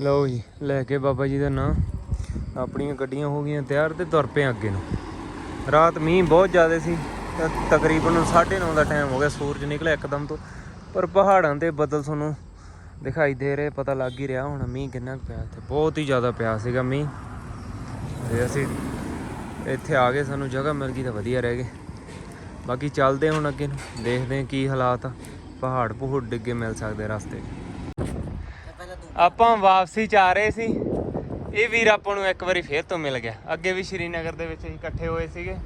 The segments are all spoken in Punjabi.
ਲਓ ਜੀ, ਲੈ ਕੇ ਬਾਬਾ ਜੀ ਦਾ ਨਾਂ। ਆਪਣੀਆਂ ਗੱਡੀਆਂ ਹੋ ਗਈਆਂ ਤਿਆਰ ਤੇ ਤੁਰ ਪਏ ਅੱਗੇ ਨੂੰ। ਰਾਤ ਮੀਂਹ ਬਹੁਤ ਜ਼ਿਆਦਾ ਸੀ, ਤਾਂ ਤਕਰੀਬਨ 9:30 ਦਾ ਟਾਈਮ ਹੋ ਗਿਆ ਸੂਰਜ ਨਿਕਲਿਆ ਇੱਕਦਮ ਤੋਂ। ਪਰ ਪਹਾੜਾਂ ਤੇ ਬੱਦਲ ਤੁਹਾਨੂੰ ਦਿਖਾਈ ਦੇ ਰਹੇ, ਪਤਾ ਲੱਗ ਹੀ ਰਿਹਾ ਹੁਣ ਮੀਂਹ ਕਿੰਨਾ ਕੁ ਪਿਆ ਤੇ ਬਹੁਤ ਹੀ ਜ਼ਿਆਦਾ ਪਿਆ ਸੀਗਾ ਮੀਂਹ। ਤੇ ਅਸੀਂ ਇੱਥੇ ਆ ਗਏ, ਸਾਨੂੰ ਜਗ੍ਹਾ ਮਿਲ ਗਈ ਤਾਂ ਵਧੀਆ ਰਹਿ ਗਏ। ਬਾਕੀ ਚੱਲਦੇ ਹੁਣ ਅੱਗੇ ਨੂੰ, ਦੇਖਦੇ ਹਾਂ ਕੀ ਹਾਲਾਤ ਆ। ਪਹਾੜ ਪਹੂੜ ਡਿੱਗੇ ਮਿਲ ਸਕਦੇ ਰਸਤੇ। 'ਚ ਆਪਾਂ ਵਾਪਸੀ ਚ ਆ ਰਹੇ ਸੀ। ਇਹ ਵੀਰ ਆਪਾਂ ਨੂੰ ਇੱਕ ਵਾਰੀ ਫੇਰ ਤੋਂ ਮਿਲ ਗਿਆ। ਅੱਗੇ ਵੀ ਸ਼੍ਰੀਨਗਰ ਦੇ ਵਿੱਚ ਅਸੀਂ ਇਕੱਠੇ ਹੋਏ ਸੀਗੇ।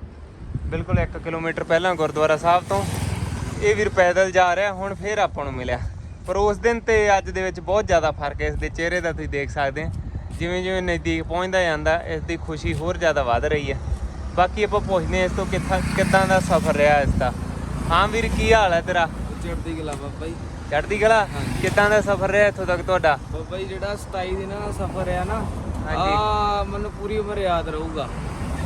ਬਿਲਕੁਲ 1 ਕਿਲੋਮੀਟਰ ਪਹਿਲਾਂ ਗੁਰਦੁਆਰਾ ਸਾਹਿਬ ਤੋਂ। ਇਹ ਵੀਰ ਪੈਦਲ ਜਾ ਰਿਹਾ, ਹੁਣ ਫੇਰ ਆਪਾਂ ਨੂੰ ਮਿਲਿਆ। ਪਰ ਉਸ ਦਿਨ ਤੇ ਅੱਜ ਦੇ ਵਿੱਚ ਬਹੁਤ ਜ਼ਿਆਦਾ ਫ਼ਰਕ ਹੈ। ਇਸ ਦੇ ਚਿਹਰੇ ਦਾ ਤੁਸੀਂ ਦੇਖ ਸਕਦੇ ਹੋ ਜਿਵੇਂ ਜਿਵੇਂ ਨਜ਼ਦੀਕ ਪਹੁੰਚਦਾ ਜਾਂਦਾ, ਇਸ ਦੀ ਖੁਸ਼ੀ ਹੋਰ ਜ਼ਿਆਦਾ ਵੱਧ ਰਹੀ ਹੈ। ਬਾਕੀ ਆਪਾਂ ਪੁੱਛਦੇ ਹਾਂ ਇਸ ਤੋਂ ਕਿੱਥਾਂ ਕਿੱਦਾਂ ਦਾ ਸਫ਼ਰ ਰਿਹਾ ਇਸ ਦਾ? ਹਾਂ ਵੀਰ, ਕੀ ਹਾਲ ਹੈ ਤੇਰਾ? ਚੜ੍ਹਦੀ ਕਲਾ ਬਾਬਾ ਜੀ। ਚੜ੍ਹਦੀ ਕਲਾ। ਕਿੱਦਾਂ ਦਾ ਸਫ਼ਰ ਰਿਹਾ ਇੱਥੋਂ ਤੱਕ ਤੁਹਾਡਾ? ਬਾਬਾ ਜੀ ਜਿਹੜਾ 27 ਦਿਨਾਂ ਦਾ ਸਫ਼ਰ ਹੈ ਨਾ। ਆ ਮੈਨੂੰ ਪੂਰੀ ਉਮਰ ਯਾਦ ਰਹੂਗਾ।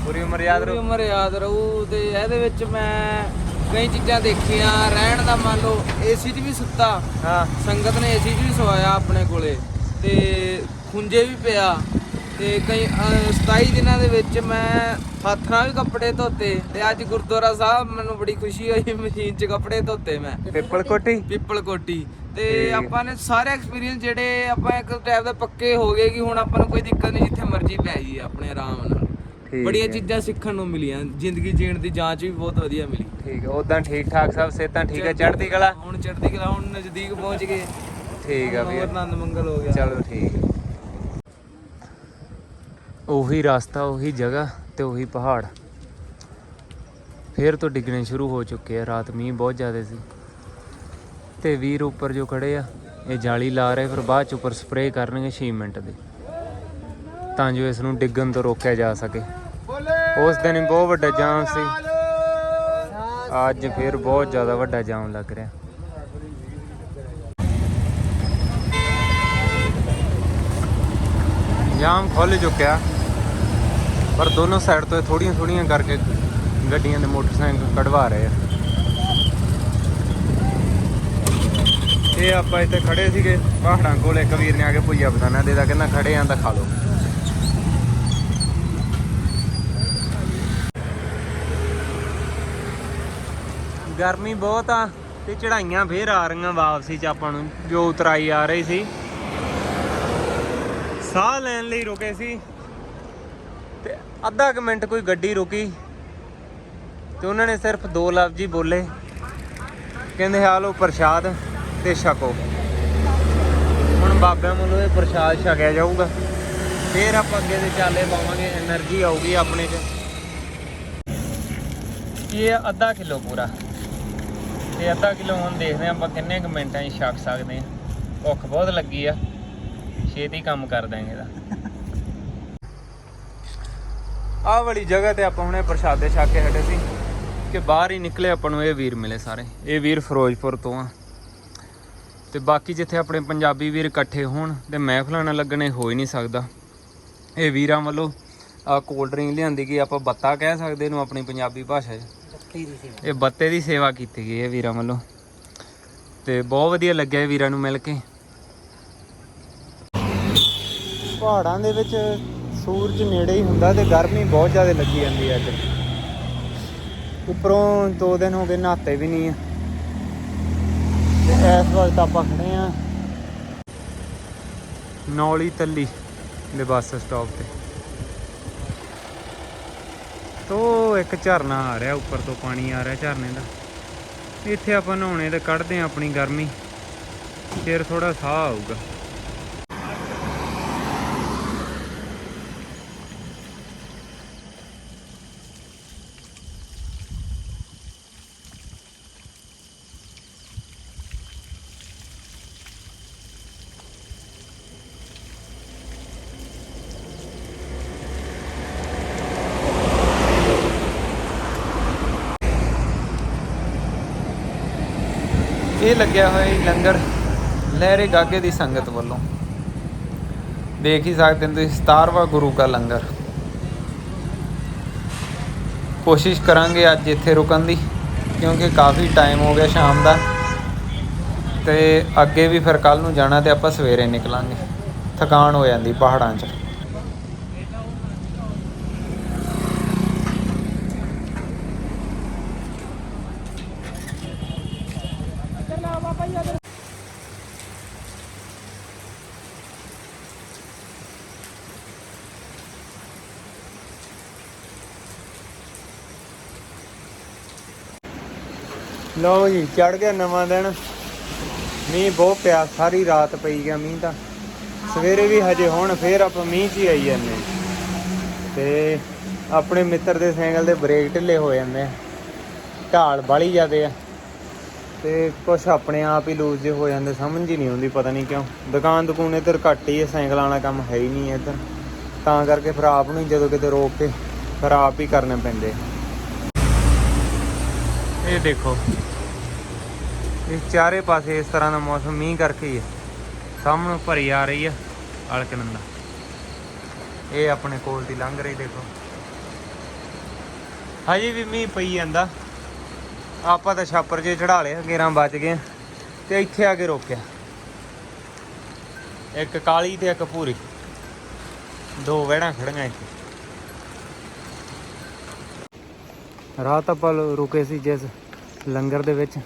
ਪੂਰੀ ਉਮਰ ਯਾਦ ਪੂਰੀ ਰਹੂ? ਉਮਰ ਯਾਦ ਰਹੂ ਤੇ ਇਹਦੇ ਵਿੱਚ ਮੈਂ ਕਈ ਚੀਜ਼ਾਂ ਦੇਖੀਆਂ। ਰਹਿਣ ਦਾ ਮੰਨ ਲਓ ਏਸੀ 'ਚ ਵੀ ਸੁੱਤਾ। ਹਾਂ। ਸੰਗਤ ਨੇ ਏਸੀ 'ਚ ਵੀ ਸਵਾਇਆ ਆਪਣੇ ਕੋਲੇ। ਤੇ ਖੁੰਝੇ ਵੀ ਪਿਆ। ਤੇ ਕਈ ਅਹ, 27 ਦਿਨਾਂ ਦੇ ਵਿੱਚ ਮੈਂ ਹੱਥ ਵੀ ਕੱਪੜੇ ਧੋਤੇ ਤੇ ਅੱਜ ਗੁਰਦੁਆਰਾ ਸਾਹਿਬ ਮੈਨੂੰ ਬੜੀ ਖੁਸ਼ੀ ਹੋਈ ਮਸ਼ੀਨ 'ਚ ਕੱਪੜੇ ਧੋਤੇ ਮੈਂ। ਪਿੱਪਲ ਕੋਟੀ? ਪਿੱਪਲ ਕੋਟੀ। ਤੇ। ਆਪਾਂ ਨੇ ਸਾਰੇ ਐਕਸਪੀਰੀਅੰਸ ਜਿਹੜੇ ਆਪਾਂ ਇੱਕ ਟਾਈਪ ਦੇ ਪੱਕੇ ਹੋ ਗਏ ਕਿ ਹੁਣ ਆਪਾਂ ਨੂੰ ਕੋਈ ਦਿੱਕਤ ਨਹੀਂ ਜਿੱਥੇ ਮਰਜ਼ੀ ਪੈ ਜਾਈਏ ਆਪਣੇ ਆਰਾਮ ਨਾਲ। ਬੜੀਆਂ। ਚੀਜ਼ਾਂ ਸਿੱਖਣ ਨੂੰ ਮਿਲੀਆਂ ਜ਼ਿੰਦਗੀ ਜੀਣ ਦੀ ਜਾਂਚ ਵੀ ਬਹੁਤ ਵਧੀਆ ਮਿਲੀ। ਠੀਕ ਹੈ ਉਦਾਂ ਠੀਕ ਠਾਕ ਸਭ ਸਿਹਤਾਂ ਠੀਕ ਹੈ ਚੜ੍ਹਦੀ ਕਲਾ? ਹੁਣ ਚੜ੍ਹਦੀ ਕਲਾ ਹੁਣ ਨਜ਼ਦੀਕ ਪਹੁੰਚ ਗਏ। ਠੀਕ ਆ ਵੀਰ। ਆਨੰਦ ਮੰਗਲ ਹੋ ਗਿਆ। ਚਲੋ ਠੀਕ। ਉਹੀ ਰਸਤਾ ਉਹੀ ਜਗ੍ਹਾ। ਤੇ ਉਹੀ ਪਹਾੜ। ਫੇਰ ਤੋਂ ਡਿੱਗਣੇ ਸ਼ੁਰੂ ਹੋ ਚੁੱਕੇ ਆ, ਰਾਤ ਮੀਂਹ ਬਹੁਤ ਜ਼ਿਆਦਾ ਸੀ। ਤੇ ਵੀਰ ਉੱਪਰ ਜੋ ਖੜੇ ਆ, ਇਹ ਜਾਲੀ ਲਾ ਰਹੇ, ਫਿਰ ਬਾਅਦ ਚ ਉੱਪਰ ਸਪਰੇਅ ਕਰਨਗੇ 6 ਮਿੰਟ ਦੇ। ਤਾਂ ਜੋ ਇਸ ਨੂੰ ਡਿੱਗਣ ਤੋਂ ਰੋਕਿਆ ਜਾ ਸਕੇ। ਉਸ ਦਿਨ ਬਹੁਤ ਵੱਡਾ ਜਾਮ ਸੀ। ਅੱਜ ਫਿਰ ਬਹੁਤ ਜ਼ਿਆਦਾ ਵੱਡਾ ਜਾਮ ਲੱਗ ਰਿਹਾ। ਜਾਮ ਖੁੱਲ ਚੁੱਕਿਆ। ਪਰ ਦੋਨੋਂ ਸਾਈਡ ਤੋਂ ਥੋੜੀਆਂ ਥੋੜੀਆਂ ਕਰਕੇ ਗੱਡੀਆਂ ਦੇ ਮੋਟਰਸਾਈਕਲ ਕਢਵਾ ਰਹੇ ਆ। ਇਹ ਆਪਾਂ ਇੱਥੇ ਖੜੇ ਸੀਗੇ, ਪਹਾੜਾਂ ਕੋਲ, ਇੱਕ ਨੇ ਆ ਕੇ ਭੁਈਆ ਬਦਾਨਾ ਦੇਦਾ ਕਹਿੰਦਾ ਖੜੇ ਆਂ ਤਾਂ ਖਾ ਲਓ। ਗਰਮੀ ਬਹੁਤ ਆ ਤੇ ਚੜਾਈਆਂ ਫੇਰ ਆ ਰਹੀਆਂ ਵਾਪਸੀ ਚ ਆਪਾਂ ਨੂੰ, ਜੋ ਉਤਰਾਈ ਆ ਰਹੀ ਸੀ। ਸਾਹ ਲੈਣ ਲਈ ਰੁਕੇ ਸੀ। ਅੱਧਾ ਕੁ ਮਿੰਟ ਕੋਈ ਗੱਡੀ ਰੁਕੀ ਤੇ ਉਹਨਾਂ ਨੇ ਸਿਰਫ ਦੋ ਲਫ਼ਜ਼ ਜੀ ਬੋਲੇ। ਕਹਿੰਦੇ, ਹਾਲੋ ਪ੍ਰਸ਼ਾਦ ਤੇ ਛਕੋ। ਹੁਣ ਬਾਬਿਆਂ ਵੱਲੋਂ ਇਹ ਪ੍ਰਸ਼ਾਦ ਛਕਿਆ ਜਾਊਗਾ। ਫੇਰ ਆਪਾਂ ਅੱਗੇ ਦੇ ਚਾਲੇ ਪਾਵਾਂਗੇ એનર્ਜੀ ਆਊਗੀ ਆਪਣੇ 'ਚ। ਇਹ ਅੱਧਾ ਕਿਲੋ ਪੂਰਾ। ਤੇ ਅੱਧਾ ਕਿਲੋ ਹੁਣ ਦੇਖਦੇ ਆਪਾਂ ਕਿੰਨੇ ਕੁ ਮਿੰਟਾਂ 'ਚ ਛਕ ਸਕਦੇ ਆ ਭੁੱਖ ਬਹੁਤ ਲੱਗੀ ਆ। ਛੇਤੀ ਕੰਮ ਕਰ ਦਾਂਗੇ ਇਹਦਾ। ਆਹ ਵਾਲੀ ਜਗ੍ਹਾ ਤੇ ਆਪਾਂ ਹੁਣੇ ਪ੍ਰਸ਼ਾਦੇ ਛਕ ਕੇ ਹਟੇ ਸੀ ਕਿ ਬਾਹਰ ਹੀ ਨਿਕਲੇ ਆਪਾਂ ਨੂੰ ਇਹ ਵੀਰ ਮਿਲੇ ਸਾਰੇ। ਇਹ ਵੀਰ ਫਿਰੋਜ਼ਪੁਰ ਤੋਂ ਆ। ਤੇ ਬਾਕੀ ਜਿੱਥੇ ਆਪਣੇ ਪੰਜਾਬੀ ਵੀਰ ਇਕੱਠੇ ਹੋਣ ਤੇ ਮਹਿਫਲਾਂ ਨਾ ਲੱਗਣੇ ਹੋ ਹੀ ਨਹੀਂ ਸਕਦਾ। ਇਹ ਵੀਰਾਂ ਵੱਲੋਂ ਆ ਕੋਲਡ ਡਰਿੰਕ ਲਿਆਂਦੀ ਗਈ ਆਪਾਂ ਬੱਤਾ ਕਹਿ ਸਕਦੇ ਇਹਨੂੰ ਆਪਣੀ ਪੰਜਾਬੀ ਭਾਸ਼ਾ 'ਚ। ਇਹ ਬੱਤੇ ਦੀ ਸੇਵਾ ਕੀਤੀ ਗਈ ਹੈ ਵੀਰਾਂ ਵੱਲੋਂ। ਤੇ ਬਹੁਤ ਵਧੀਆ ਲੱਗਿਆ ਇਹ ਵੀਰਾਂ ਨੂੰ ਮਿਲ ਕੇ। ਪਹਾੜਾਂ ਦੇ ਵਿੱਚ ਸੂਰਜ ਨੇੜੇ ਹੀ ਹੁੰਦਾ ਤੇ ਗਰਮੀ ਬਹੁਤ ਜ਼ਿਆਦਾ ਲੱਗੀ ਜਾਂਦੀ ਹੈ ਅੱਜ। ਉੱਪਰੋਂ ਦੋ ਦਿਨ ਹੋ ਗਏ ਨਹਾਤੇ ਵੀ ਨਹੀਂ ਆ। ਤੇ ਇਸ ਵਕਤ ਆਪਾਂ ਖੜੇ ਆ ਨੌਲੀ ਤੱਲੀ ਦੇ ਬੱਸ ਸਟਾਪ ਤੇ। ਤੋ ਇੱਕ ਝਰਨਾ ਆ ਰਿਹਾ, ਉੱਪਰ ਤੋਂ ਪਾਣੀ ਆ ਰਿਹਾ ਝਰਨੇ ਦਾ। ਇੱਥੇ ਆਪਾਂ ਨਹਾਉਣੇ ਤੇ ਕੱਢਦੇ ਆ ਆਪਣੀ ਗਰਮੀ। ਫਿਰ ਥੋੜਾ ਸਾਹ ਆਊਗਾ। ਲੱਗਿਆ ਹੋਇਆ ਜੀ ਲੰਗਰ ਲਹਿਰੇ ਗਾਗੇ ਦੀ ਸੰਗਤ ਵੱਲੋਂ। ਦੇਖ ਹੀ ਸਕਦੇ ਹੋ ਤੁਸੀਂ 17ਵਾਂ ਗੁਰੂ ਕਾ ਲੰਗਰ। ਕੋਸ਼ਿਸ਼ ਕਰਾਂਗੇ ਅੱਜ ਇੱਥੇ ਰੁਕਣ ਦੀ, ਕਿਉਂਕਿ ਕਾਫੀ ਟਾਈਮ ਹੋ ਗਿਆ ਸ਼ਾਮ ਦਾ। ਤੇ ਅੱਗੇ ਵੀ ਫਿਰ ਕੱਲ ਨੂੰ ਜਾਣਾ ਤੇ ਆਪਾਂ ਸਵੇਰੇ ਨਿਕਲਾਂਗੇ। ਥਕਾਨ ਹੋ ਜਾਂਦੀ ਪਹਾੜਾਂ 'ਚ। ਲਓ ਜੀ ਚੜ ਗਿਆ ਨਵਾਂ ਦਿਨ। ਮੀਂਹ ਬਹੁਤ ਪਿਆ, ਸਾਰੀ ਰਾਤ ਪਈ ਗਿਆ ਮੀਂਹ ਤਾਂ। ਸਵੇਰੇ ਵੀ ਹਜੇ ਹੁਣ ਫੇਰ ਆਪਾਂ ਮੀਂਹ 'ਚ ਹੀ ਆਈ ਜਾਂਦੇ ਹਾਂ। ਤੇ ਆਪਣੇ ਮਿੱਤਰ ਦੇ ਸਾਈਕਲ ਦੇ ਬ੍ਰੇਕ ਢਿੱਲੇ ਹੋ ਜਾਂਦੇ ਆ। ਢਾਲ ਬਾਲੀ ਜਾਂਦੇ ਆ। ਤੇ ਕੁਛ ਆਪਣੇ ਆਪ ਹੀ ਲੂਜ਼ ਜੇ ਹੋ ਜਾਂਦੇ, ਸਮਝ ਹੀ ਨਹੀਂ ਆਉਂਦੀ, ਪਤਾ ਨਹੀਂ ਕਿਉਂ। ਦੁਕਾਨ ਦੁਕਾਨ ਇੱਧਰ ਘੱਟ ਹੀ ਹੈ ਸਾਈਕਲਾਂ ਵਾਲਾ ਕੰਮ ਹੈ ਹੀ ਨਹੀਂ ਇੱਧਰ। ਤਾਂ ਕਰਕੇ ਫਿਰ ਆਪ ਨੂੰ ਹੀ ਜਦੋਂ ਕਿਤੇ ਰੋਕ ਕੇ ਫਿਰ ਆਪ ਹੀ ਕਰਨੇ ਪੈਂਦੇ ਇਹ ਦੇਖੋ ਇਹ ਚਾਰੇ ਪਾਸੇ ਇਸ ਤਰ੍ਹਾਂ ਦਾ ਮੌਸਮ ਮੀਂਹ ਕਰਕੇ ਹੀ ਹੈ। ਸਾਹਮਣੇ ਭਰੀ ਆ ਰਹੀ ਹੈ ਅਲਕਨੰਦਾ। ਇਹ ਆਪਣੇ ਕੋਲ ਦੀ ਲੰਘ ਰਹੀ, ਦੇਖੋ। ਹਜੇ ਵੀ ਮੀਂਹ ਪਈ ਜਾਂਦਾ। ਆਪਾਂ ਤਾਂ ਛਾਪਰ ਜੇ ਚੜਾ ਲਿਆ ਗੇਰਾਂ ਬਚ ਗਏ। ਤੇ ਇੱਥੇ ਆ ਕੇ ਰੋਕਿਆ। ਇੱਕ ਕਾਲੀ ਤੇ ਇੱਕ ਪੂਰੀ ਦੋ ਵਹਿੜਾਂ ਖੜੀਆਂ ਇੱਥੇ। ਰਾਤ ਆਪਾਂ ਰੁਕੇ ਸੀ ਜਿਸ ਲੰਗਰ ਦੇ ਵਿੱਚ।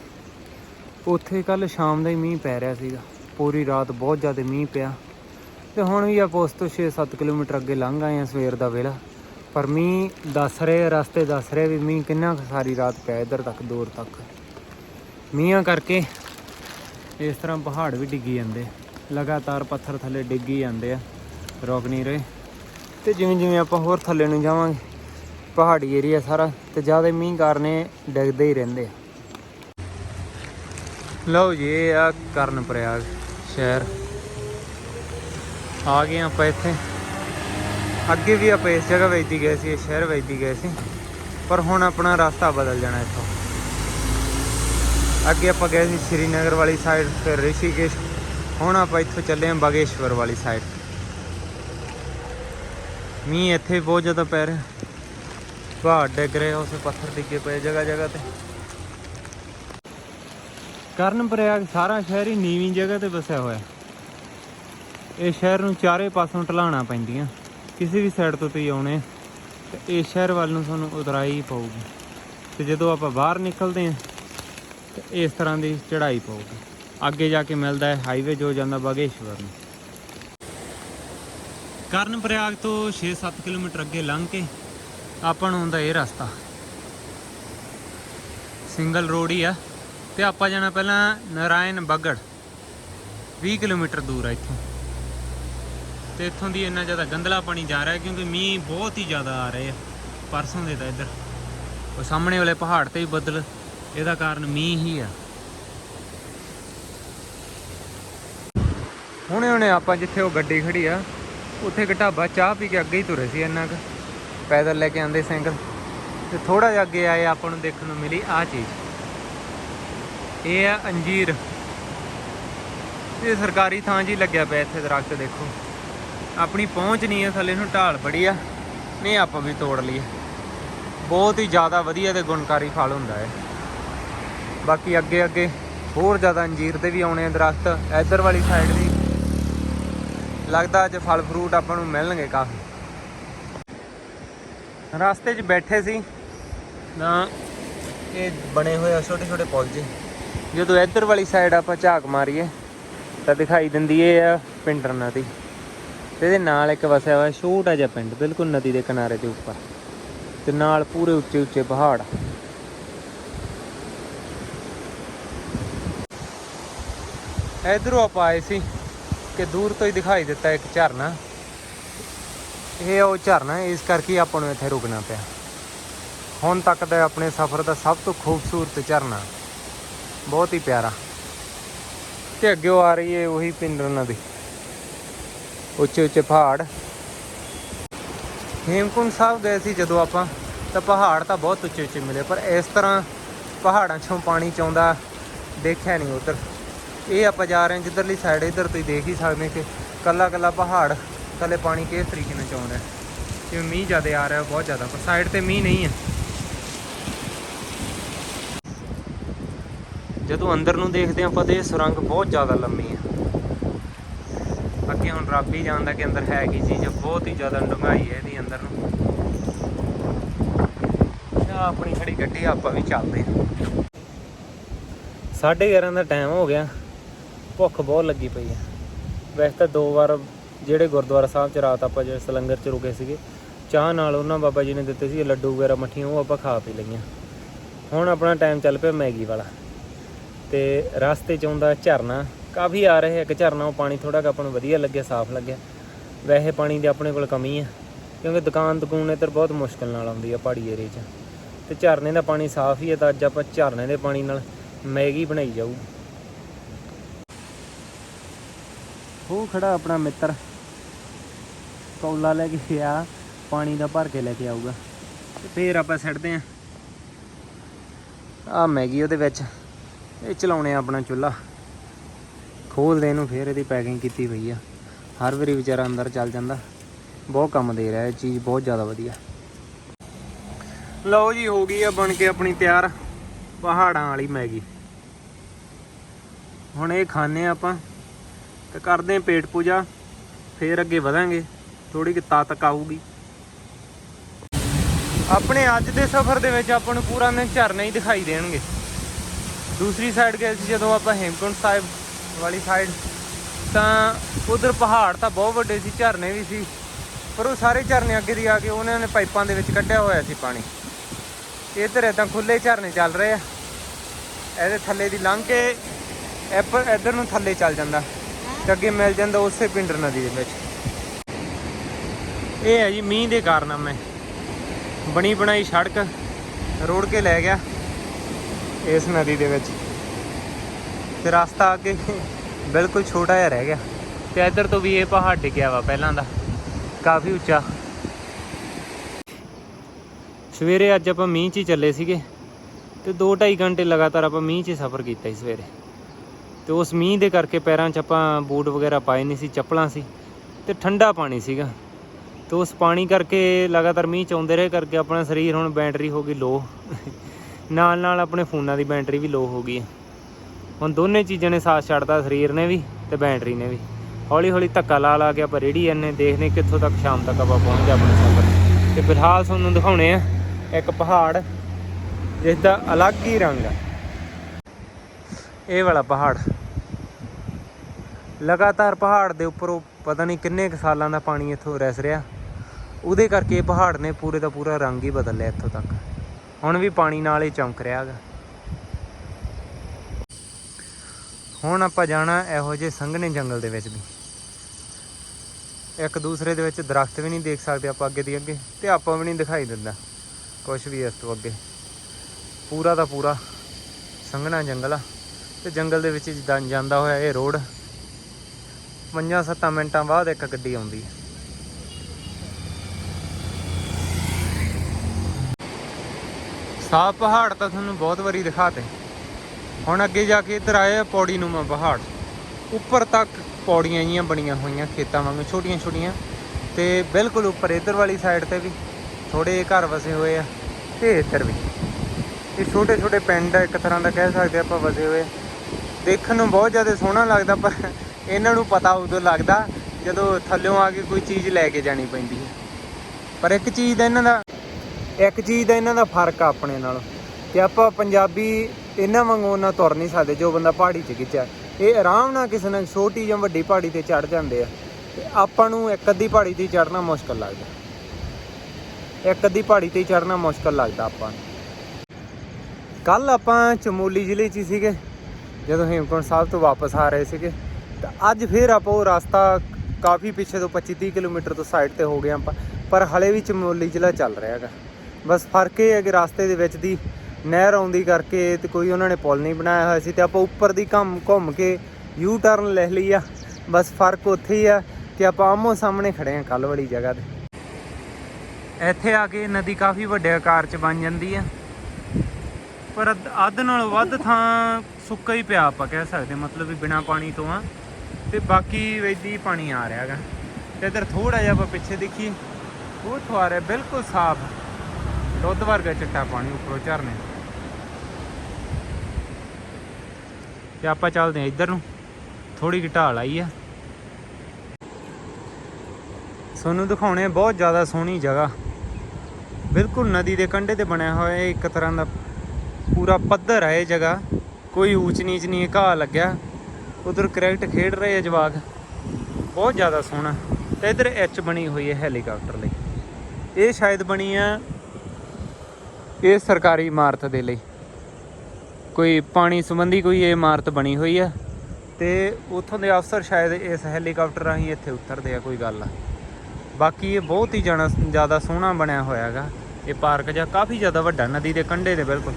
ਉੱਥੇ ਕੱਲ ਸ਼ਾਮ ਦਾ ਹੀ ਮੀਂਹ ਪੈ ਰਿਹਾ ਸੀਗਾ। ਪੂਰੀ ਰਾਤ ਬਹੁਤ ਜ਼ਿਆਦਾ ਮੀਂਹ ਪਿਆ। ਤੇ ਹੁਣ ਵੀ ਆਪਾਂ ਉਸ ਤੋਂ 6-7 ਕਿਲੋਮੀਟਰ ਅੱਗੇ ਲੰਘ ਆਏ ਆ ਸਵੇਰ ਦਾ ਵੇਲਾ। ਪਰ ਮੀਂਹ ਦੱਸ ਰਹੇ, ਰਸਤੇ ਦੱਸ ਰਹੇ ਵੀ ਮੀਂਹ ਕਿੰਨਾ ਕੁ ਸਾਰੀ ਰਾਤ ਪਿਆ ਇੱਧਰ ਤੱਕ, ਦੂਰ ਤੱਕ। ਮੀਂਹਾਂ ਕਰਕੇ ਇਸ ਤਰ੍ਹਾਂ ਪਹਾੜ ਵੀ ਡਿੱਗੀ ਜਾਂਦੇ। ਲਗਾਤਾਰ ਪੱਥਰ ਥੱਲੇ ਡਿੱਗੀ ਜਾਂਦੇ ਆ। ਰੁਕ ਨਹੀਂ ਰਹੇ। ਤੇ ਜਿਵੇਂ ਜਿਵੇਂ ਆਪਾਂ ਹੋਰ ਥੱਲੇ ਨੂੰ ਜਾਵਾਂਗੇ, ਪਹਾੜੀ ਏਰੀਆ ਸਾਰਾ, ਤੇ ਜ਼ਿਆਦਾ ਮੀਂਹ ਕਾਰਨੇ ਡਿੱਗਦੇ ਹੀ ਰਹਿੰਦੇ ਆ। ਲਓ ਜੀ, ਇਹ ਆ ਕਰਨ ਪ੍ਰਯਾਗ ਸ਼ਹਿਰ। ਆ ਗਏ ਆਪਾਂ ਇੱਥੇ। ਅੱਗੇ ਵੀ ਆਪਾਂ ਇਸ ਜਗ੍ਹਾ ਵੇਚਦੀ ਗਏ ਸੀ, ਇਹ ਸ਼ਹਿਰ ਵੇਚਦੀ ਗਏ ਸੀ। ਪਰ ਹੁਣ ਆਪਣਾ ਰਸਤਾ ਬਦਲ ਜਾਣਾ ਇੱਥੋਂ। ਅੱਗੇ ਆਪਾਂ ਗਏ ਸੀ ਸ਼੍ਰੀਨਗਰ ਵਾਲੀ ਸਾਈਡ ਫਿਰ ਰਿਸ਼ੀਕੇਸ਼। ਹੁਣ ਆਪਾਂ ਇੱਥੋਂ ਚੱਲੇ ਹਾਂ ਬਾਗੇਸ਼ਵਰ ਵਾਲੀ ਸਾਈਡ ਮੀਂਹ ਇੱਥੇ ਬਹੁਤ ਜ਼ਿਆਦਾ ਪੈ ਰਿਹਾ। ਪਹਾੜ ਡਿੱਗ ਰਹੇ ਉਸੇ ਪੱਥਰ ਡਿੱਗੇ ਪਏ ਜਗ੍ਹਾ ਜਗ੍ਹਾ ਤੇ। ਕਰਨ ਪ੍ਰਯਾਗ ਸਾਰਾ ਸ਼ਹਿਰ ਹੀ ਨੀਵੀਂ ਜਗ੍ਹਾ ਤੇ ਵਸਿਆ ਹੋਇਆ ਇਹ ਸ਼ਹਿਰ ਨੂੰ ਚਾਰੇ ਪਾਸੋਂ ਢਲਾਣਾ ਪੈਂਦੀਆਂ। ਕਿਸੇ ਵੀ ਸਾਈਡ ਤੋਂ ਤੁਸੀਂ ਆਉਣੇ, ਤੇ ਇਹ ਸ਼ਹਿਰ ਵੱਲ ਨੂੰ ਤੁਹਾਨੂੰ ਉਤਰਾਈ ਪਊਗੀ। ਤੇ ਜਦੋਂ ਆਪਾਂ ਬਾਹਰ ਨਿਕਲਦੇ ਹਾਂ, ਤੇ ਇਸ ਤਰ੍ਹਾਂ ਦੀ ਚੜ੍ਹਾਈ ਪਊਗੀ। ਅੱਗੇ ਜਾ ਕੇ ਮਿਲਦਾ ਹੈ ਹਾਈਵੇ ਜੋ ਜਾਂਦਾ ਬਾਗੇਸ਼ਵਰ ਨੂੰ। ਕਰਨ ਪ੍ਰਯਾਗ ਤੋਂ 6-7 ਕਿਲੋਮੀਟਰ ਅੱਗੇ ਲੰਘ ਕੇ ਆਪਾਂ ਨੂੰ ਹੁੰਦਾ ਇਹ ਰਸਤਾ। ਸਿੰਗਲ ਰੋਡ ਹੀ ਆ। ਤੇ ਆਪਾਂ ਜਾਣਾ ਪਹਿਲਾਂ ਨਾਰਾਇਣ ਬਗੜ 20 ਕਿਲੋਮੀਟਰ ਦੂਰ ਆ ਇੱਥੋਂ। ਤੇ ਇੱਥੋਂ ਦੀ ਇੰਨਾ ਜ਼ਿਆਦਾ ਗੰਦਲਾ ਪਾਣੀ ਜਾ ਰਿਹਾ ਕਿਉਂਕਿ ਮੀਂਹ ਬਹੁਤ ਹੀ ਜ਼ਿਆਦਾ ਆ ਰਹੇ ਆ, ਪਰਸੋਂ ਦੇ ਤਾਂ ਇੱਧਰ। ਉਹ ਸਾਹਮਣੇ ਵਾਲੇ ਪਹਾੜ ਤੇ ਵੀ ਬੱਦਲ, ਇਹਦਾ ਕਾਰਨ ਮੀਂਹ ਹੀ ਆ। ਹੁਣੇ ਹੁਣੇ ਆਪਾਂ ਜਿੱਥੇ ਉਹ ਗੱਡੀ ਖੜੀ ਆ, ਉੱਥੇ ਇੱਕ ਢਾਬਾ ਚਾਹ ਪੀ ਕੇ ਅੱਗੇ ਹੀ ਤੁਰੇ ਸੀ ਇੰਨਾ ਕੁ। ਪੈਦਲ ਲੈ ਕੇ ਆਂਦੇ ਸਿੰਗਲ ਤੇ ਥੋੜਾ ਜਿਹਾ ਅੱਗੇ ਆਏ, ਆਪਾਂ ਨੂੰ ਦੇਖਣ ਨੂੰ ਮਿਲੀ ਆ ਚੀਜ਼। ਇਹ ਆ ਅੰਜੀਰ। ਇਹ ਸਰਕਾਰੀ ਥਾਂ 'ਚ ਹੀ ਲੱਗਿਆ ਪਿਆ ਇੱਥੇ ਦਰਖਤ, ਦੇਖੋ। ਆਪਣੀ ਪਹੁੰਚ ਨਹੀਂ ਹੈ ਥੱਲੇ ਨੂੰ ਢਾਲ ਬੜੀ ਆ। ਨਹੀਂ, ਆਪਾਂ ਵੀ ਤੋੜ ਲਈਏ। ਬਹੁਤ ਹੀ ਜ਼ਿਆਦਾ ਵਧੀਆ ਤੇ ਗੁਣਕਾਰੀ ਫਲ ਹੁੰਦਾ ਹੈ ਬਾਕੀ ਅੱਗੇ ਅੱਗੇ ਹੋਰ ਜ਼ਿਆਦਾ ਅੰਜੀਰ ਦੇ ਵੀ ਆਉਣੇ ਆ ਦਰਖਤ, ਇੱਧਰ ਵਾਲੀ ਸਾਈਡ ਵੀ। ਲੱਗਦਾ ਅੱਜ ਫਲ ਫਰੂਟ ਆਪਾਂ ਨੂੰ ਮਿਲਣਗੇ ਕਾਫੀ। ਰਸਤੇ 'ਚ ਬੈਠੇ ਸੀ। ਨਾ, ਇਹ ਬਣੇ ਹੋਏ ਆ ਛੋਟੇ ਛੋਟੇ ਪੁੱਲ ਜਦੋਂ ਇੱਧਰ ਵਾਲੀ ਸਾਈਡ ਆਪਾਂ ਝਾਕ ਮਾਰੀਏ, ਤਾਂ ਦਿਖਾਈ ਦਿੰਦੀ ਇਹ ਆ ਪਿੰਡਰ ਨਦੀ। ਤੇ ਇਹਦੇ ਨਾਲ ਇੱਕ ਵਸਿਆ ਹੋਇਆ ਛੋਟਾ ਜਿਹਾ ਪਿੰਡ, ਬਿਲਕੁਲ ਨਦੀ ਦੇ ਕਿਨਾਰੇ ਦੇ ਉੱਪਰ। ਤੇ ਨਾਲ ਪੂਰੇ ਉੱਚੇ ਉੱਚੇ ਪਹਾੜ। ਇਧਰੋਂ ਆਪਾਂ ਆਏ ਸੀ ਕਿ ਦੂਰ ਤੋਂ ਹੀ ਦਿਖਾਈ ਦਿੱਤਾ ਇੱਕ ਝਰਨਾ। ਇਹ ਉਹ ਝਰਨਾ, ਇਸ ਕਰਕੇ ਆਪਾਂ ਨੂੰ ਇੱਥੇ ਰੁਕਣਾ ਪਿਆ। ਹੁਣ ਤੱਕ ਦਾ ਆਪਣੇ ਸਫ਼ਰ ਦਾ ਸਭ ਤੋਂ ਖੂਬਸੂਰਤ ਝਰਨਾ। ਬਹੁਤ ਹੀ ਪਿਆਰਾ। ਤੇ ਅੱਗੇ ਆ ਰਹੀ ਹੈ ਉਹੀ ਪਿੰਡਰ ਨਦੀ ਉੱਚੇ ਉੱਚੇ ਪਹਾੜ। ਹੇਮਕੁੰਟ ਸਾਹਿਬ ਗਏ ਸੀ ਜਦੋਂ ਆਪਾਂ, ਤਾਂ ਪਹਾੜ ਤਾਂ ਬਹੁਤ ਉੱਚੇ ਉੱਚੇ ਮਿਲੇ, ਪਰ ਇਸ ਤਰ੍ਹਾਂ ਪਹਾੜਾਂ 'ਚੋਂ ਪਾਣੀ ਚਾਉਂਦਾ ਦੇਖਿਆ ਨਹੀਂ ਉਧਰ। ਇਹ ਆਪਾਂ ਜਾ ਰਹੇ ਹਾਂ ਜਿੱਧਰਲੀ ਸਾਈਡ ਇੱਧਰ ਤੁਸੀਂ ਦੇਖ ਹੀ ਸਕਦੇ ਕਿ ਕੱਲਾ ਕੱਲਾ ਪਹਾੜ ਥੱਲੇ ਪਾਣੀ ਕਿਸ ਤਰੀਕੇ ਨਾਲ ਚਾਉਂਦਾ ਜਿਵੇਂ ਮੀਂਹ ਜ਼ਿਆਦਾ ਆ ਰਿਹਾ, ਬਹੁਤ ਜ਼ਿਆਦਾ, ਪਰ ਸਾਈਡ ਤੇ ਮੀਂਹ ਨਹੀਂ ਹੈ। ਜਦੋਂ ਅੰਦਰ ਨੂੰ ਦੇਖਦੇ ਹਾਂ ਆਪਾਂ ਤੇ ਇਹ ਸੁਰੰਗ ਬਹੁਤ ਜ਼ਿਆਦਾ ਲੰਮੀ ਹੈ। ਬਾਕੀ ਹੁਣ ਰੱਬ ਹੀ ਜਾਣਦਾ ਕਿ ਅੰਦਰ ਹੈ ਕੀ ਚੀਜ਼ ਬਹੁਤ ਹੀ ਜ਼ਿਆਦਾ ਡੂੰਘਾਈ ਹੈ ਇਹਦੀ ਅੰਦਰ ਨੂੰ। ਆ ਆਪਣੀ ਖੜੀ ਗੱਡੀ ਆਪਾਂ ਵੀ ਚੱਲਦੇ ਹਾਂ। ਸਾਢੇ 11 ਦਾ ਟਾਈਮ ਹੋ ਗਿਆ। ਭੁੱਖ ਬਹੁਤ ਲੱਗੀ ਪਈ ਹੈ। ਵੈਸੇ ਤਾਂ ਦੋ ਵਾਰ ਜਿਹੜੇ ਗੁਰਦੁਆਰਾ ਸਾਹਿਬ ਚ ਰਾਤ ਆਪਾਂ ਜਿਹੜੇ ਸਲੰਗਰ ਚ ਰੁਕੇ ਸੀਗੇ, ਚਾਹ ਨਾਲ ਉਹਨਾਂ ਬਾਬਾ ਜੀ ਨੇ ਦਿੱਤੇ ਸੀ ਲੱਡੂ ਵਗੈਰਾ ਮੱਠੀਆਂ, ਉਹ ਆਪਾਂ ਖਾ ਪੀ ਲਈਆਂ। ਹੁਣ ਆਪਣਾ ਟਾਈਮ ਚੱਲ ਪਿਆ ਮੈਗੀ ਵਾਲਾ। ਤੇ ਰਸਤੇ ਚ ਆਉਂਦਾ ਝਰਨਾ, ਕਾਫੀ ਆ ਰਿਹਾ ਇੱਕ ਝਰਨਾ, ਉਹ ਪਾਣੀ ਥੋੜਾ ਜਿਹਾ ਆਪਾਂ ਨੂੰ ਵਧੀਆ ਲੱਗਿਆ, ਸਾਫ਼ ਲੱਗਿਆ। ਵੈਸੇ ਪਾਣੀ ਦੀ ਆਪਣੇ ਕੋਲ ਕਮੀ ਹੈ ਕਿਉਂਕਿ ਦੁਕਾਨ ਦੁਕਾਨ ਇੱਧਰ ਬਹੁਤ ਮੁਸ਼ਕਲ ਨਾਲ ਆਉਂਦੀ ਆ ਪਹਾੜੀ ਏਰੀਏ 'ਚ। ਤੇ ਝਰਨੇ ਦਾ ਪਾਣੀ ਸਾਫ਼ ਹੀ ਹੈ ਤਾਂ ਅੱਜ ਆਪਾਂ ਝਰਨੇ ਦੇ ਪਾਣੀ ਨਾਲ ਮੈਗੀ ਬਣਾਈ ਜਾਊ। ਉਹ ਖੜਾ ਆਪਣਾ ਮਿੱਤਰ, ਕੌਲਾ ਲੈ ਕੇ ਆ ਪਾਣੀ ਦਾ ਭਰ ਕੇ ਲੈ ਕੇ ਆਊਗਾ। ਤੇ ਫੇਰ ਆਪਾਂ ਛੱਡਦੇ ਆਂ। ਆ ਮੈਗੀ ਉਹਦੇ ਵਿੱਚ। ਇਹ ਚਲਾਉਣੇ ਆ ਆਪਣਾ ਚੁੱਲ੍ਹਾ। ਖੋਲਦੇ ਇਹਨੂੰ, ਫੇਰ ਇਹਦੀ ਪੈਕਿੰਗ ਕੀਤੀ ਹੋਈ ਆ। ਹਰ ਵਾਰੀ ਵਿਚਾਰਾ ਅੰਦਰ ਚੱਲ ਜਾਂਦਾ। ਬਹੁਤ ਕੰਮ ਦੇ ਰਿਹਾ, ਇਹ ਚੀਜ਼ ਬਹੁਤ ਜ਼ਿਆਦਾ ਵਧੀਆ। ਲਓ ਜੀ, ਹੋ ਗਈ ਆ ਬਣ ਕੇ ਆਪਣੀ ਤਿਆਰ। ਪਹਾੜਾਂ ਵਾਲੀ ਮੈਗੀ। ਹੁਣ ਇਹ ਖਾਣੇ ਆਪਾਂ ਤੇ ਕਰਦੇ ਆਂ ਪੇਟ ਪੂਜਾ। ਫੇਰ ਅੱਗੇ ਵਧਾਂਗੇ। ਥੋੜੀ ਕਿ ਤਾਕਤ ਆਊਗੀ। ਆਪਣੇ ਅੱਜ ਦੇ ਸਫ਼ਰ ਦੇ ਵਿੱਚ ਆਪਾਂ ਨੂੰ ਪੂਰਾ ਦਿਨ ਝਰਨੇ ਹੀ ਦਿਖਾਈ ਦੇਣਗੇ। ਦੂਸਰੀ ਸਾਈਡ ਗਏ ਸੀ ਜਦੋਂ ਆਪਾਂ ਹੇਮਕੁੰਟ ਸਾਹਿਬ ਵਾਲੀ ਸਾਈਡ ਤਾਂ ਉਧਰ ਪਹਾੜ ਤਾਂ ਬਹੁਤ ਵੱਡੇ ਸੀ, ਝਰਨੇ ਵੀ ਸੀ, ਪਰ ਉਹ ਸਾਰੇ ਝਰਨੇ ਅੱਗੇ ਦੀ ਆ ਕੇ ਉਹਨਾਂ ਨੇ ਪਾਈਪਾਂ ਦੇ ਵਿੱਚ ਕੱਢਿਆ ਹੋਇਆ ਸੀ ਪਾਣੀ। ਇੱਧਰ ਇਦਾਂ ਖੁੱਲੇ ਝਰਨੇ ਚੱਲ ਰਹੇ ਆ। ਇਹਦੇ ਥੱਲੇ ਦੀ ਲੰਘ ਕੇ ਐਪਰ ਇੱਧਰ ਨੂੰ ਥੱਲੇ ਚੱਲ ਜਾਂਦਾ। ਤੇ ਅੱਗੇ ਮਿਲ ਜਾਂਦਾ ਉਸੇ ਪਿੰਡਰ ਨਦੀ ਦੇ ਵਿੱਚ। ਇਹ ਹੈ ਜੀ ਮੀਂਹ ਦੇ ਕਾਰਨਾਮੇ ਬਣੀ ਬਣਾਈ ਸੜਕ, ਰੋੜ ਕੇ ਲੈ ਗਿਆ। ਇਸ ਨਦੀ ਦੇ ਵਿੱਚ। ਤੇ ਰਸਤਾ ਅੱਗੇ ਬਿਲਕੁਲ ਛੋਟਾ ਜਿਹਾ ਰਹਿ ਗਿਆ। ਤੇ ਇੱਧਰ ਤੋਂ ਵੀ ਇਹ ਪਹਾੜ ਡਿੱਗਿਆ ਵਾ ਪਹਿਲਾਂ ਦਾ। ਕਾਫੀ ਉੱਚਾ। ਸਵੇਰੇ ਅੱਜ ਆਪਾਂ ਮੀਂਹ 'ਚ ਹੀ ਚੱਲੇ ਸੀਗੇ। ਤੇ 2.5 ਘੰਟੇ ਲਗਾਤਾਰ ਆਪਾਂ ਮੀਂਹ 'ਚ ਹੀ ਸਫ਼ਰ ਕੀਤਾ ਸੀ ਸਵੇਰੇ। ਤੇ ਉਸ ਮੀਂਹ ਦੇ ਕਰਕੇ ਪੈਰਾਂ 'ਚ ਆਪਾਂ ਬੂਟ ਵਗੈਰਾ ਪਾਏ ਨਹੀਂ ਸੀ, ਚੱਪਲਾਂ ਸੀ। ਤੇ ਠੰਡਾ ਪਾਣੀ ਸੀਗਾ। ਤੇ ਉਸ ਪਾਣੀ ਕਰਕੇ ਲਗਾਤਾਰ ਮੀਂਹ 'ਚ ਆਉਂਦੇ ਰਹੇ ਕਰਕੇ ਆਪਣਾ ਸਰੀਰ ਹੁਣ ਬੈਟਰੀ ਹੋ ਗਈ ਲੋ ਨਾਲ ਨਾਲ ਆਪਣੇ ਫੋਨਾਂ ਦੀ ਬੈਟਰੀ ਵੀ ਲੋ ਹੋ ਗਈ ਹੈ। ਹੁਣ ਦੋਨੇ ਚੀਜ਼ਾਂ ਨੇ ਸਾਥ ਛੱਡਦਾ ਸਰੀਰ ਨੇ ਵੀ ਤੇ ਬੈਟਰੀ ਨੇ ਵੀ। ਹੌਲੀ ਹੌਲੀ ਧੱਕਾ ਲਾ ਲਾ ਕੇ ਆਪਾਂ ਰੇੜੀ ਜਾਂਦੇ ਦੇਖਦੇ ਕਿੱਥੋਂ ਤੱਕ ਸ਼ਾਮ ਤੱਕ ਆਪਾਂ ਪਹੁੰਚ ਜਾ ਆਪਣੇ ਸਫ਼ਰ ਤੇ ਫਿਲਹਾਲ ਤੁਹਾਨੂੰ ਦਿਖਾਉਣੇ ਆ ਇੱਕ ਪਹਾੜ ਜਿਸ ਦਾ ਅਲੱਗ ਹੀ ਰੰਗ ਆ। ਇਹ ਵਾਲਾ ਪਹਾੜ। ਲਗਾਤਾਰ ਪਹਾੜ ਦੇ ਉੱਪਰੋਂ ਪਤਾ ਨਹੀਂ ਕਿੰਨੇ ਕੁ ਸਾਲਾਂ ਦਾ ਪਾਣੀ ਇੱਥੋਂ ਰਿਸ ਰਿਹਾ। ਉਹਦੇ ਕਰਕੇ ਇਹ ਪਹਾੜ ਨੇ ਪੂਰੇ ਦਾ ਪੂਰਾ ਰੰਗ ਹੀ ਬਦਲ ਲਿਆ ਇੱਥੋਂ ਤੱਕ। ਹੁਣ ਵੀ ਪਾਣੀ ਨਾਲ ਹੀ ਚਮਕ ਰਿਹਾ ਹੈਗਾ। ਹੁਣ ਆਪਾਂ ਜਾਣਾ ਇਹੋ ਜਿਹੇ ਸੰਘਣੇ ਜੰਗਲ ਦੇ ਵਿੱਚ ਵੀ। ਇੱਕ ਦੂਸਰੇ ਦੇ ਵਿੱਚ ਦਰਖਤ ਵੀ ਨਹੀਂ ਦੇਖ ਸਕਦੇ ਆਪਾਂ ਅੱਗੇ ਦੀ ਅੱਗੇ ਤੇ ਆਪਾਂ ਵੀ ਨਹੀਂ ਦਿਖਾਈ ਦਿੰਦਾ। ਕੁਝ ਵੀ ਇਸ ਤੋਂ ਅੱਗੇ। ਪੂਰਾ ਦਾ ਪੂਰਾ ਸੰਘਣਾ ਜੰਗਲ ਆ। ਤੇ ਜੰਗਲ ਦੇ ਵਿੱਚ ਜਿੱਦਾਂ ਜਾਂਦਾ ਹੋਇਆ ਇਹ ਰੋਡ। ਪੰਜਾਂ ਸੱਤਾਂ ਮਿੰਟਾਂ ਬਾਅਦ ਇੱਕ ਗੱਡੀ ਆਉਂਦੀ ਹੈ। ਸਾਫ਼ ਪਹਾੜ ਤਾਂ ਤੁਹਾਨੂੰ ਬਹੁਤ ਵਾਰੀ ਦਿਖਾਤੇ। ਹੁਣ ਅੱਗੇ ਜਾ ਕੇ ਇੱਧਰ ਆਏ ਆ, ਪੌੜੀ ਨੂਮਾ ਪਹਾੜ। ਉੱਪਰ ਤੱਕ ਪੌੜੀਆਂ ਜੀਆਂ ਬਣੀਆਂ ਹੋਈਆਂ ਖੇਤਾਂ ਵਾਂਗੂ ਛੋਟੀਆਂ ਛੋਟੀਆਂ ਤੇ ਬਿਲਕੁਲ ਉੱਪਰ ਇੱਧਰ ਵਾਲੀ ਸਾਈਡ ਤੇ ਵੀ ਥੋੜੇ ਘਰ ਵਸੇ ਹੋਏ ਆ ਤੇ ਇੱਧਰ ਵੀ। ਇਹ ਛੋਟੇ ਛੋਟੇ ਪਿੰਡ ਇੱਕ ਤਰ੍ਹਾਂ ਦਾ ਕਹਿ ਸਕਦੇ ਆਪਾਂ ਵਸੇ ਹੋਏ ਦੇਖਣ ਨੂੰ ਬਹੁਤ ਜ਼ਿਆਦਾ ਸੋਹਣਾ ਲੱਗਦਾ, ਪਰ ਇਹਨਾਂ ਨੂੰ ਪਤਾ ਉਦੋਂ ਲੱਗਦਾ ਜਦੋਂ ਥੱਲਿਓਂ ਆ ਕੇ ਕੋਈ ਚੀਜ਼ ਲੈ ਕੇ ਜਾਣੀ ਪੈਂਦੀ ਹੈ। ਪਰ ਇੱਕ ਚੀਜ਼ ਦਾ ਇਹਨਾਂ ਦਾ ਇੱਕ ਚੀਜ਼ ਦਾ ਇਹਨਾਂ ਦਾ ਫ਼ਰਕ ਆ ਆਪਣੇ ਨਾਲੋਂ ਕਿ ਆਪਾਂ ਪੰਜਾਬੀ ਇਹਨਾਂ ਵਾਂਗੂ ਨਾ ਤੁਰ ਨਹੀਂ ਸਕਦੇ ਜੋ ਬੰਦਾ ਪਹਾੜੀ 'ਚ ਖਿੱਚਿਆ। ਇਹ ਆਰਾਮ ਨਾਲ ਕਿਸੇ ਨਾਲ ਛੋਟੀ ਜਾਂ ਵੱਡੀ ਪਹਾੜੀ ਤੇ ਚੜ ਜਾਂਦੇ ਆ। ਤੇ ਆਪਾਂ ਨੂੰ ਇੱਕ ਅੱਧੀ ਪਹਾੜੀ ਤੇ ਚੜਨਾ ਮੁਸ਼ਕਲ ਲੱਗਦਾ। ਇੱਕ ਅੱਧੀ ਪਹਾੜੀ ਤੇ ਚੜਨਾ ਮੁਸ਼ਕਲ ਲੱਗਦਾ ਆਪਾਂ ਨੂੰ। ਕੱਲ ਆਪਾਂ ਚਮੋਲੀ ਜ਼ਿਲ੍ਹੇ 'ਚ ਹੀ ਸੀਗੇ, ਜਦੋਂ ਹੇਮਕੁੰਟ ਸਾਹਿਬ ਤੋਂ ਵਾਪਸ ਆ ਰਹੇ ਸੀਗੇ। ਤਾਂ ਅੱਜ ਫੇਰ ਆਪਾਂ ਉਹ ਰਸਤਾ ਕਾਫੀ ਪਿੱਛੇ ਤੋਂ 25 30 ਕਿਲੋਮੀਟਰ ਤੋਂ ਸਾਈਡ ਤੇ ਹੋ ਗਏ ਆਪਾਂ, ਪਰ ਹਲੇ ਵੀ ਚਮੋਲੀ ਜ਼ਿਲ੍ਹਾ ਚੱਲ ਰਿਹਾ ਹੈਗਾ। ਬਸ ਫ਼ਰਕ ਇਹ ਹੈ ਕਿ ਰਸਤੇ ਦੇ ਵਿੱਚ ਦੀ ਨਹਿਰ ਆਉਂਦੀ ਕਰਕੇ ਤੇ ਕੋਈ ਉਹਨਾਂ ਨੇ ਪੁਲ ਨਹੀਂ ਬਣਾਇਆ ਹੋਇਆ ਸੀ ਤੇ ਆਪਾਂ ਉੱਪਰ ਦੀ ਘੁੰਮ ਘੁੰਮ ਕੇ ਯੂ ਟਰਨ ਲੈ ਲਈ ਆ। ਬਸ ਫ਼ਰਕ ਉੱਥੇ ਹੀ ਆ ਕਿ ਆਪਾਂ ਆਮੋ ਸਾਹਮਣੇ ਖੜੇ ਆ ਕੱਲ ਵਾਲੀ ਜਗ੍ਹਾ ਤੇ। ਇੱਥੇ ਆ ਕੇ ਨਦੀ ਕਾਫੀ ਵੱਡੇ ਆਕਾਰ 'ਚ ਬਣ ਜਾਂਦੀ ਆ। ਪਰ ਅੱਧ- ਅੱਧ ਨਾਲੋਂ ਵੱਧ ਥਾਂ ਸੁੱਕਾ ਹੀ ਪਿਆ ਆਪਾਂ ਕਹਿ ਸਕਦੇ ਮਤਲਬ ਵੀ ਬਿਨਾ ਪਾਣੀ ਤੋਂ ਆ। ਤੇ ਬਾਕੀ ਵੇਦੀ ਪਾਣੀ ਆ ਰਿਹਾ ਹੈਗਾ। ਤੇ ਇਧਰ ਥੋੜਾ ਜਿਹਾ ਆਪਾਂ ਪਿੱਛੇ ਦੇਖੀਏ। ਉਹ ਆ ਰਿਹਾ ਬਿਲਕੁਲ ਸਾਫ਼। ਦੁੱਧ ਵਰਗਾ ਚਿੱਟਾ ਪਾਣੀ ਉੱਪਰੋਂ ਝਰਨੇ। ਤੇ ਆਪਾਂ ਚੱਲਦੇ ਆ ਇੱਧਰ ਨੂੰ। ਥੋੜੀ ਜਿਹੀ ਢਾਲ ਆਈ ਆ। ਤੁਹਾਨੂੰ ਦਿਖਾਉਣੇ ਬਹੁਤ ਜ਼ਿਆਦਾ ਸੋਹਣੀ ਜਗ੍ਹਾ। ਬਿਲਕੁਲ ਨਦੀ ਦੇ ਕੰਢੇ ਤੇ ਬਣਿਆ ਹੋਇਆ ਇੱਕ ਤਰ੍ਹਾਂ ਦਾ ਪੂਰਾ ਪੱਧਰ ਹੈ ਇਹ ਜਗ੍ਹਾ। ਕੋਈ ਊਚ ਨੀਚ ਨਹੀਂ ਘਾਹ ਲੱਗਿਆ। ਉਧਰ ਕ੍ਰਿਕਟ ਖੇਡ ਰਹੇ ਆ ਜਵਾਕ। ਬਹੁਤ ਜ਼ਿਆਦਾ ਸੋਹਣਾ। ਤੇ ਇਧਰ ਐਚ ਬਣੀ ਹੋਈ ਹੈ ਹੈਲੀਕਾਪਟਰ ਲਈ। ਇਹ ਸ਼ਾਇਦ ਬਣੀ ਆ ਇਹ ਸਰਕਾਰੀ ਇਮਾਰਤ ਦੇ ਲਈ। ਕੋਈ ਪਾਣੀ ਸੰਬੰਧੀ ਕੋਈ ਇਹ ਇਮਾਰਤ ਬਣੀ ਹੋਈ ਆ ਤੇ ਉਥੋਂ ਦੇ ਅਫਸਰ ਸ਼ਾਇਦ ਇਸ ਹੈਲੀਕਾਪਟਰ ਰਾਹੀਂ ਇੱਥੇ ਉਤਰਦੇ ਆ ਕੋਈ ਗੱਲ ਆ। ਬਾਕੀ ਇਹ ਬਹੁਤ ਹੀ ਜਾਣਾ ਜ਼ਿਆਦਾ ਸੋਹਣਾ ਬਣਿਆ ਹੋਇਆ ਹੈਗਾ। ਇਹ ਪਾਰਕ ਜਾਂ ਕਾਫੀ ਜ਼ਿਆਦਾ ਵੱਡਾ ਨਦੀ ਦੇ ਕੰਢੇ ਦੇ ਬਿਲਕੁਲ।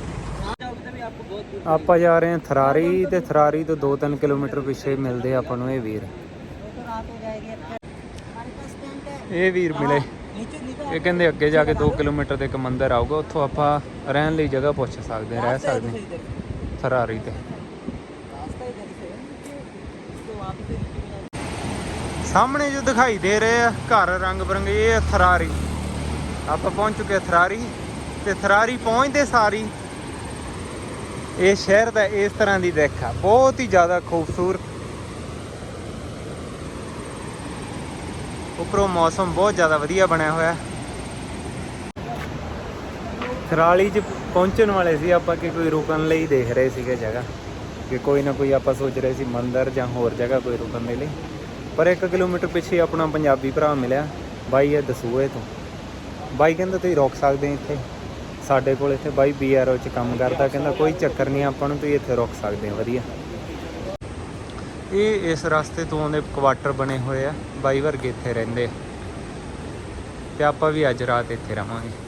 ਆਪਾਂ ਜਾ ਰਹੇ ਹਾਂ ਥਰਾਰੀ ਤੇ ਥਰਾਰੀ ਤੋਂ 2-3 ਕਿਲੋਮੀਟਰ ਪਿੱਛੇ ਮਿਲਦੇ ਆਪਾਂ ਨੂੰ ਇਹ ਵੀਰ। ਇਹ ਵੀਰ ਮਿਲੇ। ਇਹ ਕਹਿੰਦੇ ਅੱਗੇ ਜਾ ਕੇ 2 ਕਿਲੋਮੀਟਰ ਤੇ ਇੱਕ ਮੰਦਿਰ ਆਊਗਾ ਉੱਥੋਂ ਆਪਾਂ ਰਹਿਣ ਲਈ ਜਗ੍ਹਾ ਪੁੱਛ ਸਕਦੇ ਹਾਂ, ਰਹਿ ਸਕਦੇ ਹਾਂ। ਥਰਾਰੀ ਤੇ। ਸਾਹਮਣੇ ਜੋ ਦਿਖਾਈ ਦੇ ਰਹੇ ਆ ਘਰ ਰੰਗ ਬਰੰਗੇ ਇਹ ਥਰਾਰੀ। ਆਪਾਂ ਪਹੁੰਚ ਚੁੱਕੇ ਥਰਾਰੀ। ਤੇ ਥਰਾਰੀ ਪਹੁੰਚਦੇ ਸਾਰੀ ਇਹ ਸ਼ਹਿਰ ਦਾ ਇਸ ਤਰ੍ਹਾਂ ਦੀ ਦਿੱਖ ਆ। ਬਹੁਤ ਹੀ ਜ਼ਿਆਦਾ ਖੂਬਸੂਰਤ ਉੱਪਰੋਂ ਮੌਸਮ ਬਹੁਤ ਜ਼ਿਆਦਾ ਵਧੀਆ ਬਣਿਆ ਹੋਇਆ। ਹੈ। 'ਚ ਪਹੁੰਚਣ ਵਾਲੇ ਸੀ ਆਪਾਂ ਕਿ ਕੋਈ ਰੁਕਣ ਲਈ ਦੇਖ ਰਹੇ ਸੀਗੇ ਜਗ੍ਹਾ। ਕਿ ਕੋਈ ਨਾ ਕੋਈ ਆਪਾਂ ਸੋਚ ਰਹੇ ਸੀ ਮੰਦਰ ਜਾਂ ਹੋਰ ਜਗ੍ਹਾ ਕੋਈ ਰੁਕਣ ਦੇ ਲਈ। ਪਰ 1 ਕਿਲੋਮੀਟਰ ਪਿੱਛੇ ਆਪਣਾ ਪੰਜਾਬੀ ਭਰਾ ਮਿਲਿਆ, ਬਾਈ ਇਹ ਦਸੂਏ ਤੋਂ। ਬਾਈ ਕਹਿੰਦਾ, ਤੁਸੀਂ ਰੁਕ ਸਕਦੇ ਇੱਥੇ? ਸਾਡੇ ਕੋਲ ਇੱਥੇ ਬਾਈ ਬੀਆਰਓ 'ਚ ਕੰਮ ਕਰਦਾ, ਕਹਿੰਦਾ, ਕੋਈ ਚੱਕਰ ਨਹੀਂ, ਆਪਾਂ ਨੂੰ ਤੁਸੀਂ ਇੱਥੇ ਰੁਕ ਸਕਦੇ ਹੋ, ਵਧੀਆ। ਇਹ ਇਸ ਰਸਤੇ ਤੋਂ ਉਹਦੇ ਕੁਆਟਰ ਬਣੇ ਹੋਏ ਆ, ਬਾਈ ਵਰਗੇ ਇੱਥੇ ਰਹਿੰਦੇ। ਆ ਤੇ ਆਪਾਂ ਵੀ ਅੱਜ ਰਾਤ ਇੱਥੇ ਰਵਾਂਗੇ।